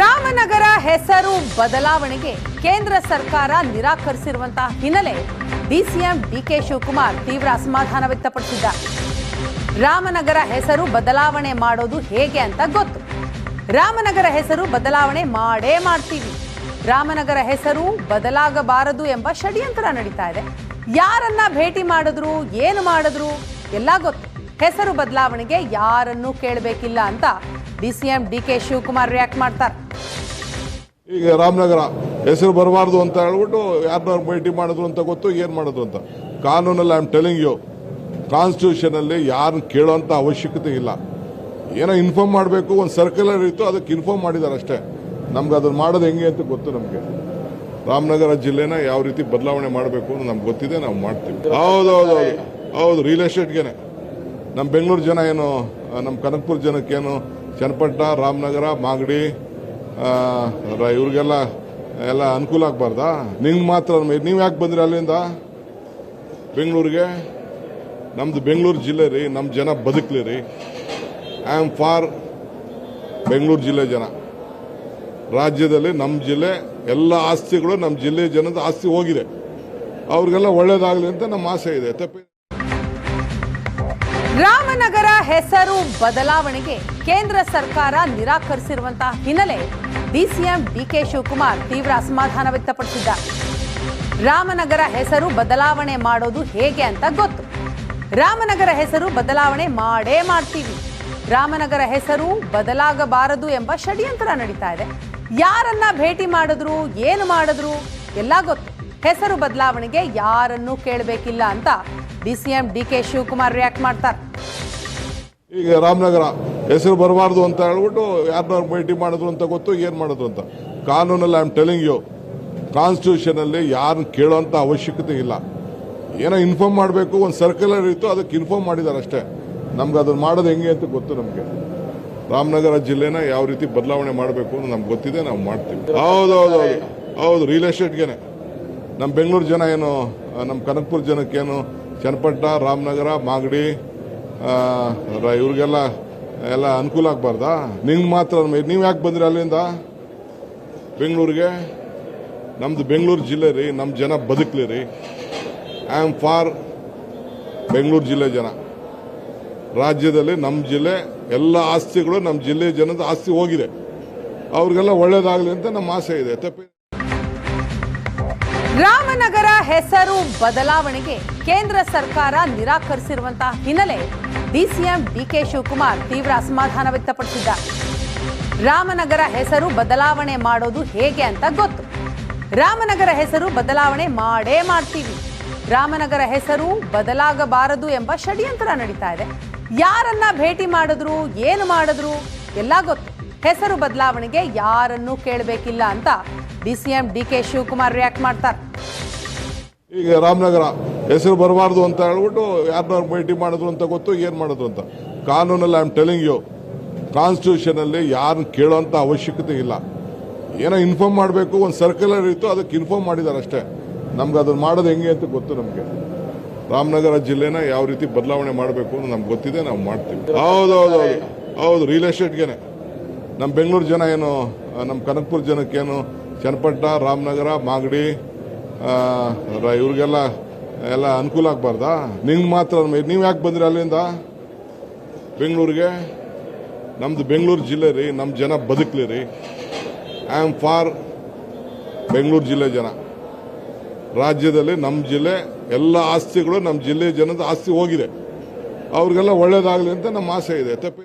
ರಾಮನಗರ ಹೆಸರು ಬದಲಾವಣೆಗೆ ಕೇಂದ್ರ ಸರ್ಕಾರ ನಿರಾಕರಿಸಿರುವಂತಹ ಹಿನ್ನೆಲೆ ಡಿಸಿಎಂ ಡಿಕೆ ಶಿವಕುಮಾರ್ ತೀವ್ರ ಅಸಮಾಧಾನ ವ್ಯಕ್ತಪಡಿಸಿದ್ದಾರೆ. ರಾಮನಗರ ಹೆಸರು ಬದಲಾವಣೆ ಮಾಡೋದು ಹೇಗೆ ಅಂತ ಗೊತ್ತು. ರಾಮನಗರ ಹೆಸರು ಬದಲಾವಣೆ ಮಾಡೇ ಮಾಡ್ತೀವಿ. ರಾಮನಗರ ಹೆಸರು ಬದಲಾಗಬಾರದು ಎಂಬ ಷಡ್ಯಂತ್ರ ನಡೀತಾ ಇದೆ. ಯಾರನ್ನ ಭೇಟಿ ಮಾಡಿದ್ರು, ಏನು ಮಾಡಿದ್ರು, ಎಲ್ಲ ಗೊತ್ತು. ಹೆಸರು ಬದಲಾವಣೆಗೆ ಯಾರನ್ನೂ ಕೇಳಬೇಕಿಲ್ಲ ಅಂತ ಡಿಸಿಎಂ ಡಿಕೆ ಶಿವಕುಮಾರ್ ರಿಯಾಕ್ಟ್ ಮಾಡ್ತಾರೆ. ಈಗ ರಾಮನಗರ ಹೆಸರು ಬರಬಾರ್ದು ಅಂತ ಹೇಳ್ಬಿಟ್ಟು ಯಾರನ್ನ ಭೇಟಿ ಮಾಡಿದ್ರು ಅಂತ ಗೊತ್ತು, ಏನು ಮಾಡಿದ್ರು ಅಂತ. ಕಾನೂನಲ್ಲಿ ಐ ಆಮ್ ಟೆಲಿಂಗ್ ಯು ಕಾನ್ಸ್ಟಿಟ್ಯೂಷನಲ್ಲಿ ಯಾರನ್ನ ಕೇಳೋಂಥ ಅವಶ್ಯಕತೆ ಇಲ್ಲ. ಏನೋ ಇನ್ಫಾರ್ಮ್ ಮಾಡಬೇಕು, ಒಂದು ಸರ್ಕ್ಯುಲರ್ ಇತ್ತು, ಅದಕ್ಕೆ ಇನ್ಫಾರ್ಮ್ ಮಾಡಿದ್ದಾರೆ ಅಷ್ಟೇ. ನಮ್ಗೆ ಅದನ್ನು ಮಾಡೋದು ಹೆಂಗೆ ಅಂತ ಗೊತ್ತು ನಮಗೆ. ರಾಮನಗರ ಜಿಲ್ಲೆನ ಯಾವ ರೀತಿ ಬದಲಾವಣೆ ಮಾಡಬೇಕು ಅಂತ ನಮ್ಗೆ ಗೊತ್ತಿದೆ, ನಾವು ಮಾಡ್ತೀವಿ. ಹೌದು ಹೌದು ಹೌದು. ಹೌದು ರಿಯಲ್ ಎಸ್ಟೇಟ್ಗೇನೆ ನಮ್ಮ ಬೆಂಗಳೂರು ಜನ ಏನು ನಮ್ಮ ಕನಕಪುರ ಜನಕ್ಕೇನು ಚನ್ನಪಟ್ಟಣ, ರಾಮನಗರ, ಮಾಗಡಿ ಇವ್ರಿಗೆಲ್ಲ ಎಲ್ಲ ಅನುಕೂಲ ಆಗಬಾರ್ದಾ? ನಿಂಗೆ ಮಾತ್ರ ನೀವು ಯಾಕೆ ಬಂದ್ರಿ ಅಲ್ಲಿಂದ? ಬೆಂಗಳೂರಿಗೆ? ನಮ್ಮದು ಬೆಂಗಳೂರು ಜಿಲ್ಲೆ ರೀ ನಮ್ಮ ಜನ ಬದುಕಲಿ ರೀ. ಐ ಆಮ್ ಫಾರ್ ಬೆಂಗಳೂರು ಜಿಲ್ಲೆ ಜನ. ರಾಜ್ಯದಲ್ಲಿ ನಮ್ಮ ಜಿಲ್ಲೆ, ಎಲ್ಲ ಆಸ್ತಿಗಳು ನಮ್ಮ ಜಿಲ್ಲೆ ಜನದ ಆಸ್ತಿ ಹೋಗಿದೆ. ಅವ್ರಿಗೆಲ್ಲ ಒಳ್ಳೇದಾಗಲಿ ಅಂತ ನಮ್ಮ ಆಸೆ ಇದೆ. ತಪ್ಪಿ ರಾಮನಗರ ಹೆಸರು ಬದಲಾವಣೆಗೆ ಕೇಂದ್ರ ಸರ್ಕಾರ ನಿರಾಕರಿಸಿರುವಂತಹ ಹಿನ್ನೆಲೆ ಡಿಸಿಎಂ ಡಿಕೆ ಶಿವಕುಮಾರ್ ತೀವ್ರ ಅಸಮಾಧಾನ ವ್ಯಕ್ತಪಡಿಸಿದ್ದಾರೆ ರಾಮನಗರ ಹೆಸರು ಬದಲಾವಣೆ ಮಾಡೋದು ಹೇಗೆ ಅಂತ ಗೊತ್ತು. ರಾಮನಗರ ಹೆಸರು ಬದಲಾವಣೆ ಮಾಡೇ ಮಾಡ್ತೀವಿ. ರಾಮನಗರ ಹೆಸರು ಬದಲಾಗಬಾರದು ಎಂಬ ಷಡ್ಯಂತ್ರ ನಡೀತಾ ಇದೆ. ಯಾರನ್ನ ಭೇಟಿ ಮಾಡಿದ್ರು, ಏನು ಮಾಡಿದ್ರು, ಎಲ್ಲ ಗೊತ್ತು. ಹೆಸರು ಬದಲಾವಣೆಗೆ ಯಾರನ್ನೂ ಕೇಳಬೇಕಿಲ್ಲ ಅಂತ ಡಿಸಿಎಂ ಡಿಕೆ ಶಿವಕುಮಾರ್ ರಿಯಾಕ್ಟ್ ಮಾಡ್ತಾರೆ. ಈಗ ರಾಮನಗರ ಹೆಸರು ಬರಬಾರ್ದು ಅಂತ ಹೇಳ್ಬಿಟ್ಟು ಯಾರನ್ನ ಭೇಟಿ ಮಾಡಿದ್ರು ಅಂತ ಗೊತ್ತು, ಏನು ಮಾಡಿದ್ರು ಅಂತ? ಕಾನೂನಲ್ಲಿ ಐ ಆಮ್ ಟೆಲಿಂಗ್ ಯು ಕಾನ್ಸ್ಟಿಟ್ಯೂಷನಲ್ಲಿ ಯಾರನ್ನ ಕೇಳೋಂಥ ಅವಶ್ಯಕತೆ ಇಲ್ಲ. ಏನೋ ಇನ್ಫಾರ್ಮ್ ಮಾಡಬೇಕು, ಒಂದು ಸರ್ಕ್ಯುಲರ್ ಇತ್ತು, ಅದಕ್ಕೆ ಇನ್ಫಾರ್ಮ್ ಮಾಡಿದ್ದಾರೆ ಅಷ್ಟೇ. ನಮ್ಗೆ ಅದನ್ನು ಮಾಡೋದು ಹೆಂಗೆ ಅಂತ ಗೊತ್ತು ನಮಗೆ. ರಾಮನಗರ ಜಿಲ್ಲೆನ ಯಾವ ರೀತಿ ಬದಲಾವಣೆ ಮಾಡಬೇಕು ಅಂತ ನಮ್ಗೆ ಗೊತ್ತಿದೆ, ನಾವು ಮಾಡ್ತೀವಿ. ಹೌದು ಹೌದು ಹೌದು. ರಿಯಲ್ ಎಸ್ಟೇಟ್ಗೆ ನಮ್ಮ ಬೆಂಗಳೂರು ಜನ ಏನು ನಮ್ಮ ಕನಕಪುರ ಜನಕ್ಕೇನು ಚನ್ನಪಟ್ಟಣ ರಾಮನಗರ, ಮಾಗಡಿ ಇವ್ರಿಗೆಲ್ಲ, ಎಲ್ಲ ಅನುಕೂಲ ಆಗಬಾರ್ದಾ? ನಿಂಗೆ ಮಾತ್ರ ನೀವು ಯಾಕೆ ಬಂದ್ರಿ ಅಲ್ಲಿಂದ? ಬೆಂಗಳೂರಿಗೆ? ನಮ್ಮದು ಬೆಂಗಳೂರು ಜಿಲ್ಲೆ ರೀ ನಮ್ಮ ಜನ ಬದುಕಲಿ ರೀ. ಐ ಆಮ್ ಫಾರ್ ಬೆಂಗಳೂರು ಜಿಲ್ಲೆ ಜನ. ರಾಜ್ಯದಲ್ಲಿ ನಮ್ಮ ಜಿಲ್ಲೆ, ಎಲ್ಲ ಆಸ್ತಿಗಳು ನಮ್ಮ ಜಿಲ್ಲೆ ಜನದ ಆಸ್ತಿ ಹೋಗಿದೆ. ಅವ್ರಿಗೆಲ್ಲ ಒಳ್ಳೇದಾಗಲಿ ಅಂತ ನಮ್ಮ ಆಸೆ ಇದೆ. ತಪ್ಪಿ ರಾಮನಗರ ಹೆಸರು ಬದಲಾವಣೆಗೆ ಕೇಂದ್ರ ಸರ್ಕಾರ ನಿರಾಕರಿಸಿರುವಂತಹ ಹಿನ್ನೆಲೆ ಡಿಸಿಎಂ ಡಿಕೆ ಶಿವಕುಮಾರ್ ತೀವ್ರ ಅಸಮಾಧಾನ ವ್ಯಕ್ತಪಡಿಸಿದ್ದಾರೆ ರಾಮನಗರ ಹೆಸರು ಬದಲಾವಣೆ ಮಾಡೋದು ಹೇಗೆ ಅಂತ ಗೊತ್ತು. ರಾಮನಗರ ಹೆಸರು ಬದಲಾವಣೆ ಮಾಡೇ ಮಾಡ್ತೀವಿ. ರಾಮನಗರ ಹೆಸರು ಬದಲಾಗಬಾರದು ಎಂಬ ಷಡ್ಯಂತ್ರ ನಡೀತಾ ಇದೆ. ಯಾರನ್ನ ಭೇಟಿ ಮಾಡಿದ್ರು, ಏನು ಮಾಡಿದ್ರು, ಎಲ್ಲ ಗೊತ್ತು. ಹೆಸರು ಬದಲಾವಣೆಗೆ ಯಾರನ್ನೂ ಕೇಳಬೇಕಿಲ್ಲ ಅಂತ ಡಿಸಿಎಂ ಡಿಕೆ ಶಿವಕುಮಾರ್ ರಿಯಾಕ್ಟ್ ಮಾಡ್ತಾರೆ. ಈಗ ರಾಮನಗರ ಹೆಸರು ಬರಬಾರ್ದು ಅಂತ ಹೇಳ್ಬಿಟ್ಟು ಯಾರನ್ನ ಭೇಟಿ ಮಾಡಿದ್ರು ಅಂತ ಗೊತ್ತು, ಏನು ಮಾಡಿದ್ರು ಅಂತ? ಕಾನೂನಲ್ಲಿ ಐ ಆಮ್ ಟೆಲಿಂಗ್ ಯು ಕಾನ್ಸ್ಟಿಟ್ಯೂಷನಲ್ಲಿ ಯಾರನ್ನ ಕೇಳೋಂಥ ಅವಶ್ಯಕತೆ ಇಲ್ಲ. ಏನೋ ಇನ್ಫಾರ್ಮ್ ಮಾಡಬೇಕು, ಒಂದು ಸರ್ಕ್ಯುಲರ್ ಇತ್ತು, ಅದಕ್ಕೆ ಇನ್ಫಾರ್ಮ್ ಮಾಡಿದ್ದಾರೆ ಅಷ್ಟೇ. ನಮ್ಗೆ ಅದನ್ನು ಮಾಡೋದು ಹೆಂಗೆ ಅಂತ ಗೊತ್ತು ನಮಗೆ. ರಾಮನಗರ ಜಿಲ್ಲೆನ ಯಾವ ರೀತಿ ಬದಲಾವಣೆ ಮಾಡಬೇಕು ಅಂತ ನಮ್ಗೆ ಗೊತ್ತಿದೆ, ನಾವು ಮಾಡ್ತೀವಿ. ಹೌದು ಹೌದು ಹೌದು. ಹೌದು ರಿಯಲ್ ಎಸ್ಟೇಟ್ಗೆ ನಮ್ಮ ಬೆಂಗಳೂರು ಜನ ಏನು ನಮ್ಮ ಕನಕಪುರ ಜನಕ್ಕೇನು ಚನ್ನಪಟ್ಟಣ ರಾಮನಗರ, ಮಾಗಡಿ ಇವ್ರಿಗೆಲ್ಲ, ಎಲ್ಲ ಅನುಕೂಲ ಆಗಬಾರ್ದಾ? ನಿಂಗೆ ಮಾತ್ರ ನೀವು ಯಾಕೆ ಬಂದ್ರಿ ಅಲ್ಲಿಂದ? ಬೆಂಗಳೂರಿಗೆ? ನಮ್ಮದು ಬೆಂಗಳೂರು ಜಿಲ್ಲೆ ರೀ ನಮ್ಮ ಜನ ಬದುಕಲಿ ರೀ. ಐ ಆಮ್ ಫಾರ್ ಬೆಂಗಳೂರು ಜಿಲ್ಲೆ ಜನ. ರಾಜ್ಯದಲ್ಲಿ ನಮ್ಮ ಜಿಲ್ಲೆ, ಎಲ್ಲ ಆಸ್ತಿಗಳು ನಮ್ಮ ಜಿಲ್ಲೆ ಜನದ ಆಸ್ತಿ ಹೋಗಿದೆ. ಅವ್ರಿಗೆಲ್ಲ ಒಳ್ಳೇದಾಗಲಿ ಅಂತ ನಮ್ಮ ಆಸೆ ಇದೆ. ತಪ್ಪಿ